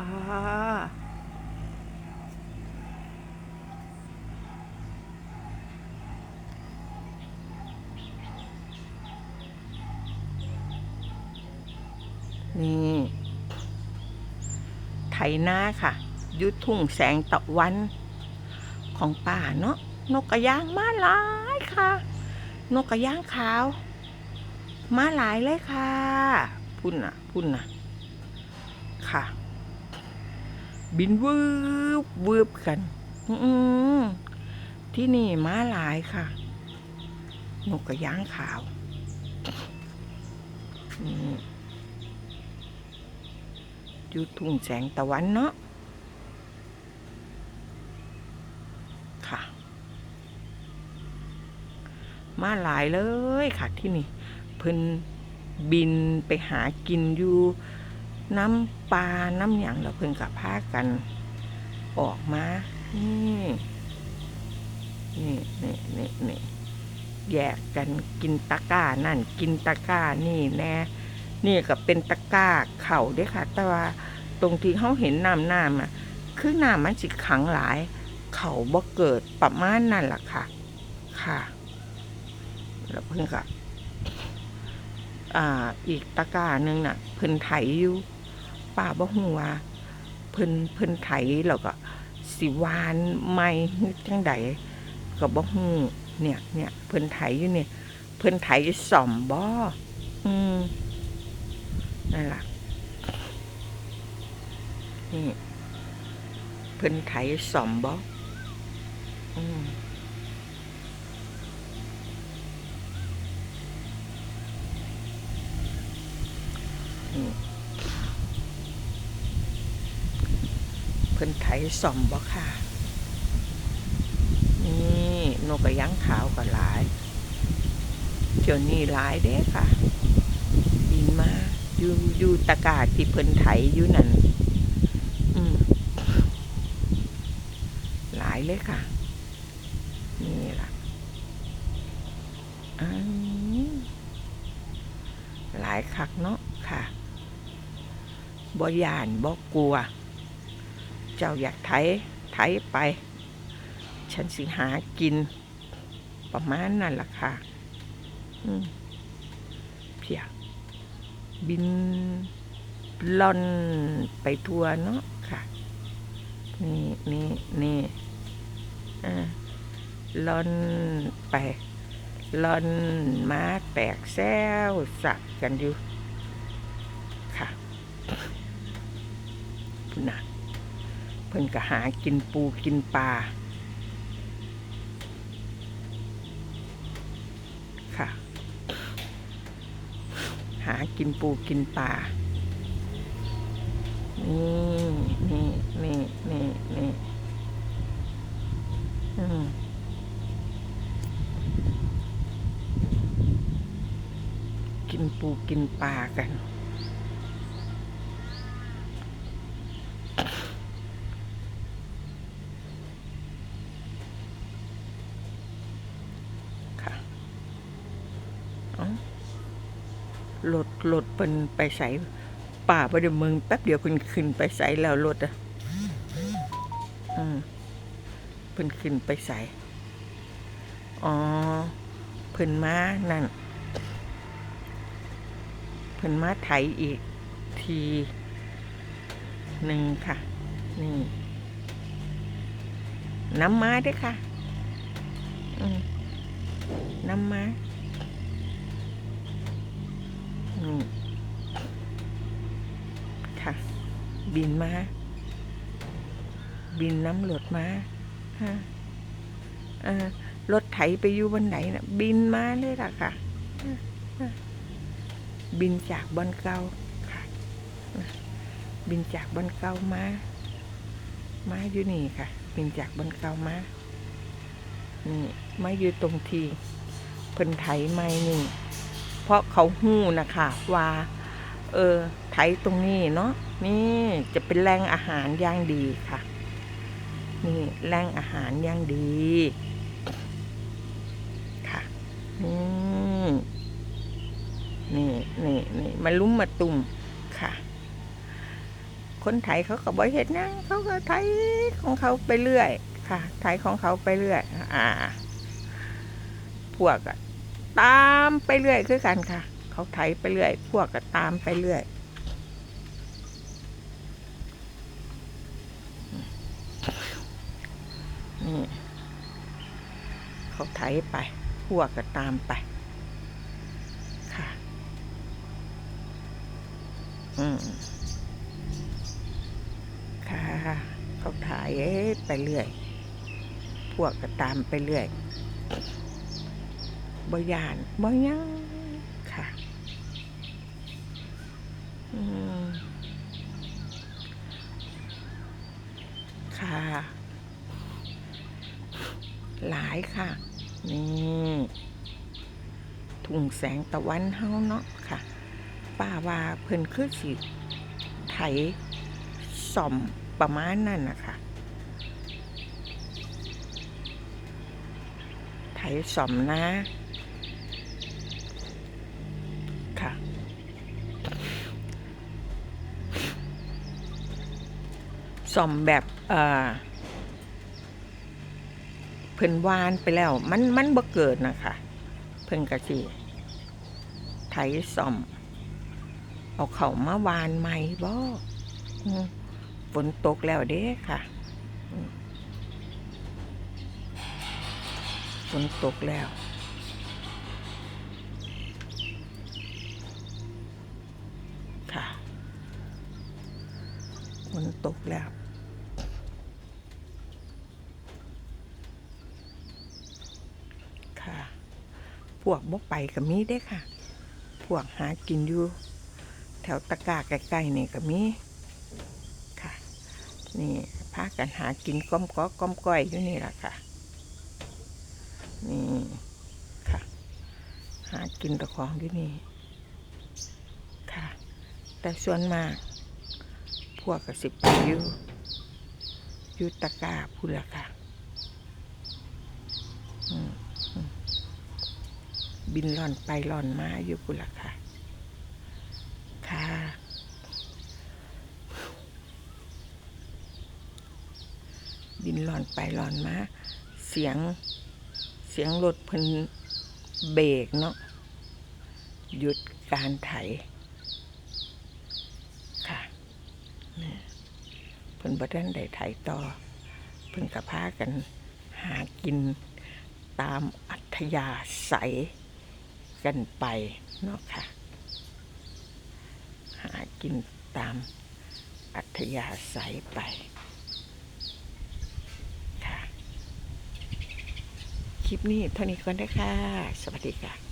ค่ะนี่ไถนาค่ะอยุทุ่งแสงตะวันของป่าเนาะนกกระย่างมาหลายค่ะ นกกระย่างขาว มาหลายเลยค่ะ พุ่นน่ะ พุ่นน่ะ ค่ะ บินวืบวืบกัน อืที่นี่ม้าหลายค่ะนกกระย่างขาวอยู่ทุ่งแสงตะวันเนาะค่ะ มาหลายเลยค่ะที่นี่เพิ่นบินไปหากินอยู่ น้ำปลาน้ำหยังแล้วเพิ่นกับพากัน ออกมา นี่นี่นี่นี่นี่แยกกันกินตะก้านั่น กินตะก้านี่แน่นี่ก็เป็นตะก้าเข่าเด้อค่ะ แต่ว่าตรงที่เขาเห็นน้ำน้ำอะ คือน้ำมันสิขังหลาย เข่าบ่เกิดประมาณนั่นแหละค่ะ ค่ะ แล้วเพิ่นก็อ่า อีกตะก้าหนึงน่ะ เพิ่นไถอยู่ ป้าบ่ฮู้ว่าเพิ่นเพิ่นไถแล้วก็สิวานใหม่จังใดก็บ่ฮู้เนี่ยเนี่ยเพิ่นไถอยู่เนี่ยเพิ่นไถซ่อมบ่อืมนั่นล่ะนี่เพิ่นไถซ่อมบ่อืมนี่เพิ่นไถซ่อมบ่ค่ะ นี่นกกระยังขาวก็หลายเดี๋ยวนี้หลายเด้ค่ะบินมาอยู่อยู่ตะกร้าที่เพิ่นไถอยู่นั่นอืมหลายเลยค่ะ นี่ล่ะอืมหลายคักเนาะค่ะบ่ยานบ่กลัว เจ้าอยากไถไถไป ฉันสิหากิน ประมาณนั่นล่ะค่ะอืเพียบินล่อนไปทัวเนาะค่ะ นี่นี่นี่ล่อนไปล่อนมาแตกแซวสักกันอยู่ ค่ะนะ เพิ่นก็หากินปูกินปลาค่ะ หากินปูกินปลานี่นี่นี่นี่นี่อืมกินปูกินปลากัน ค่ะเอ้า รถรถเป็นไปใส่ป่าไปเดี๋ยวเมืองแป๊บเดียวเพิ่นขึ้นไปใส่แล้วรถอะอืมเพิ่นขึ้นไปใส่อ๋อ เพิ่นมานั่น เพิ่นมาไถอีกทีหนึ่งค่ะ นี่น้ำมาด้วยค่ะ อืมน้ำมา ค่ะ บินมา บินน้ำรถมาฮะรถไถไปอยู่บนไหนนะบินมาเลยล่ะค่ะ บินจากบนเก่าค่ะ บินจากบนเก่ามา มาอยู่นี่ค่ะ บินจากบนเก่ามา นี่มาอยู่ตรงที่เพิ่นไถไม่นี่ เพราะเขาหู้นะคะว่า เออไถตรงนี้เนาะนี่จะเป็นแหล่งอาหารย่างดีค่ะ นี่แหล่งอาหารย่างดีค่ะอืมนี่นี่นี่มาลุ้มมาตุ่มค่ะ คนไทยเขาก็บ่เฮ็ดหยังเขาก็ไทยของเขาไปเรื่อย ค่ะไทยของเขาไปเรื่อย อ่า พวกก็ ตามไปเรื่อยคือกันค่ะ เขาไทยไปเรื่อยพวกก็ตามไปเรื่อยนี่เขาไถไป พวกก็ตามไป ค่ะ อืมค่ะ เขาถ่ายไปเรื่อย พวกก็ตามไปเรื่อย บ่ยานบ่ยังค่ะค่ะ หลายค่ะ นี่ทุ่งแสงตะวันเฮาเนาะค่ะ ป้าว่าเพิ่นคือสิไถส่อมประมาณนั่นนะคะไถส่อมนะ ส่อมแบบเอ่อเพิ่นวานไปแล้ว มันมันบ่เกิดนะคะ เพิ่นก็สิไถซ่อม เอาเขามาวานใหม่บ่ฝนตกแล้วเด้ค่ะฝนตกแล้ว ค่ะ ฝน ตกแล้ว ค่ะ พวกบ่ไปก็มีเด้ค่ะ พวกหากินอยู่ แถวตะกร้าใกล้ๆนี่ก็มีค่ะ นี่พากันหากินก้อมก้อก้อมก้อยอยู่นี่แหละค่ะ นี่ค่ะ หากินตะของอยู่นี่ค่ะ แต่ส่วนมาก พวกก็สิบอยู่อยู่ตะกร้าพูดละค่ะบินล่อนไปล่อนมาอยู่พูดละค่ะ ค่ะ บินล่อนไปล่อนมาเสียงเสียงรถเพิ่นเบรกเนาะหยุดการไถ ค่ะนี่ เพิ่นบ่ทันได้ไถต่อ เพิ่นก็พากันหากินตามอัธยาศัยกันไปเนาะค่ะ หากินตามอัธยาศัยไปค่ะคลิปนี้เท่านี้ก่อนนะคะ สวัสดีค่ะ